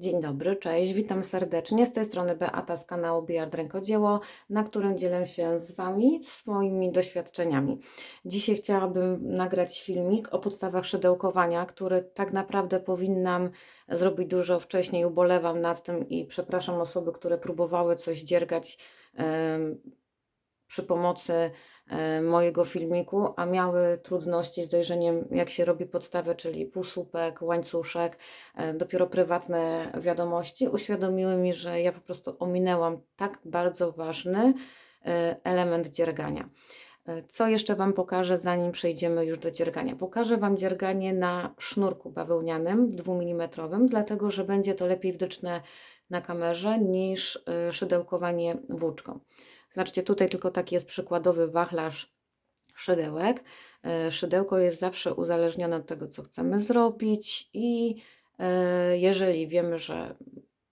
Dzień dobry, cześć, witam serdecznie. Z tej strony Beata z kanału Biard Rękodzieło, na którym dzielę się z Wami swoimi doświadczeniami. Dzisiaj chciałabym nagrać filmik o podstawach szydełkowania, który tak naprawdę powinnam zrobić dużo wcześniej. Ubolewam nad tym i przepraszam osoby, które próbowały coś dziergać przy pomocy e, mojego filmiku, a miały trudności z dojrzeniem, jak się robi podstawę, czyli półsłupek, łańcuszek, e, dopiero prywatne wiadomości, uświadomiły mi, że ja po prostu ominęłam tak bardzo ważny e, element dziergania. Co jeszcze Wam pokażę, zanim przejdziemy już do dziergania? Pokażę Wam dzierganie na sznurku bawełnianym 2 mm, dlatego że będzie to lepiej widoczne na kamerze niż szydełkowanie włóczką. Zobaczcie, tutaj tylko taki jest przykładowy wachlarz szydełek. E, Szydełko jest zawsze uzależnione od tego, co chcemy zrobić i e, jeżeli wiemy, że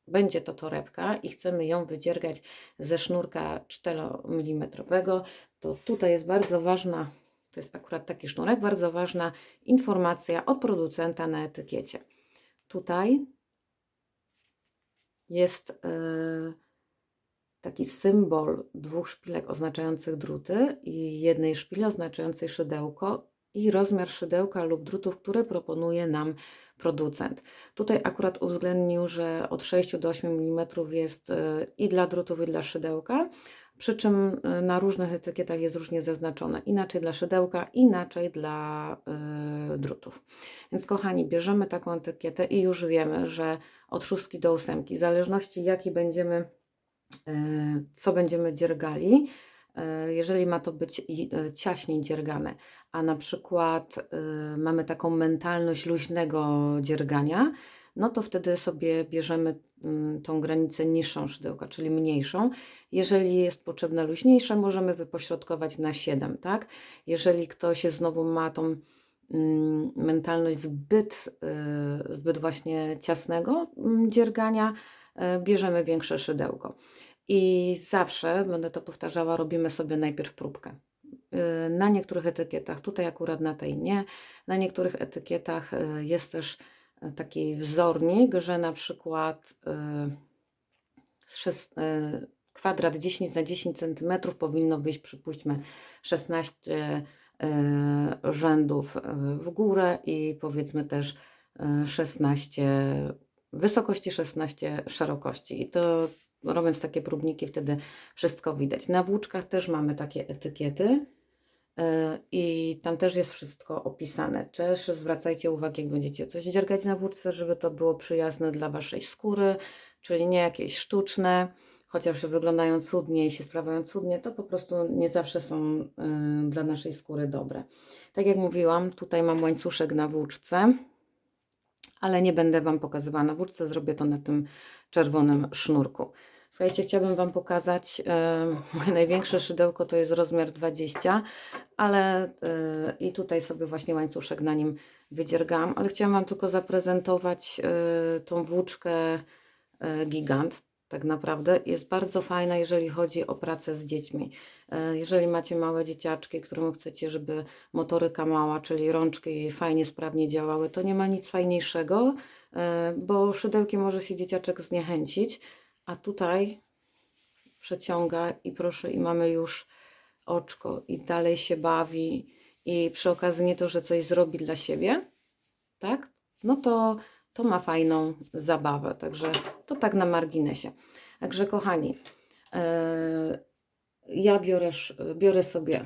będzie to torebka i chcemy ją wydziergać ze sznurka 4 mm, to tutaj jest bardzo ważna, to jest akurat taki sznurek, bardzo ważna informacja od producenta na etykiecie. Tutaj jest e, taki symbol dwóch szpilek oznaczających druty i jednej szpili oznaczającej szydełko i rozmiar szydełka lub drutów, które proponuje nam producent. Tutaj akurat uwzględnił, że od 6 do 8 mm jest e, i dla drutów, i dla szydełka, przy czym e, na różnych etykietach jest różnie zaznaczone. Inaczej dla szydełka, inaczej dla y, drutów. Więc kochani, bierzemy taką etykietę i już wiemy, że od szóstki do ósemki, w zależności jaki będziemy co będziemy dziergali, e, jeżeli ma to być e, ciaśniej dziergane, a na przykład e, mamy taką mentalność luźnego dziergania, no to wtedy sobie bierzemy mm, tą granicę niższą szydełka, czyli mniejszą. Jeżeli jest potrzebne luźniejsze, możemy wypośrodkować na 7, tak? Jeżeli ktoś znowu ma tą mm, mentalność zbyt, e, zbyt właśnie ciasnego mm, dziergania, e, bierzemy większe szydełko. I zawsze, będę to powtarzała, robimy sobie najpierw próbkę. Y, Na niektórych etykietach, tutaj akurat na tej nie, na niektórych etykietach y, jest też taki wzornik, że na przykład kwadrat 10 na 10 cm powinno wyjść, przypuśćmy, 16 y, rzędów w górę i powiedzmy też y, 16 wysokości, 16 szerokości. I to robiąc takie próbniki, wtedy wszystko widać. Na włóczkach też mamy takie etykiety yy, i tam też jest wszystko opisane. Też zwracajcie uwagę, jak będziecie coś dziergać na włóczce, żeby to było przyjazne dla Waszej skóry, czyli nie jakieś sztuczne, chociaż wyglądają cudnie i się sprawują cudnie, to po prostu nie zawsze są yy, dla naszej skóry dobre. Tak jak mówiłam, tutaj mam łańcuszek na włóczce, ale nie będę Wam pokazywała na włóczce, zrobię to na tym czerwonym sznurku. Słuchajcie, chciałabym Wam pokazać, e, moje największe szydełko to jest rozmiar 20, ale e, i tutaj sobie właśnie łańcuszek na nim wydziergałam, ale chciałam Wam tylko zaprezentować e, tą włóczkę e, Gigant. Tak naprawdę jest bardzo fajna, jeżeli chodzi o pracę z dziećmi. E, Jeżeli macie małe dzieciaczki, którym chcecie, żeby motoryka mała, czyli rączki fajnie, sprawnie działały, to nie ma nic fajniejszego, e, bo szydełkiem może się dzieciaczek zniechęcić, a tutaj przeciąga i proszę, i mamy już oczko i dalej się bawi i przy okazji nie to, że coś zrobi dla siebie, tak? No to, to ma fajną zabawę, także to tak na marginesie. Także kochani, e, ja biorę, biorę sobie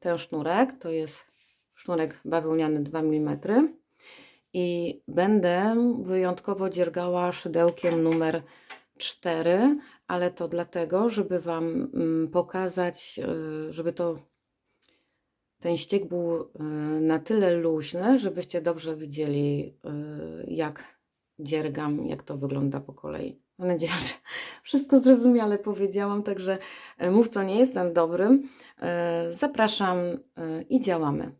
ten sznurek, to jest sznurek bawełniany 2 mm i będę wyjątkowo dziergała szydełkiem numer 4, ale to dlatego, żeby Wam mm, pokazać, y, żeby to ten ściek był y, na tyle luźny, żebyście dobrze widzieli, y, jak dziergam, jak to wygląda po kolei. Mam nadzieję, że wszystko zrozumiale powiedziałam, także e, mów co nie jestem dobrym. Zapraszam i działamy.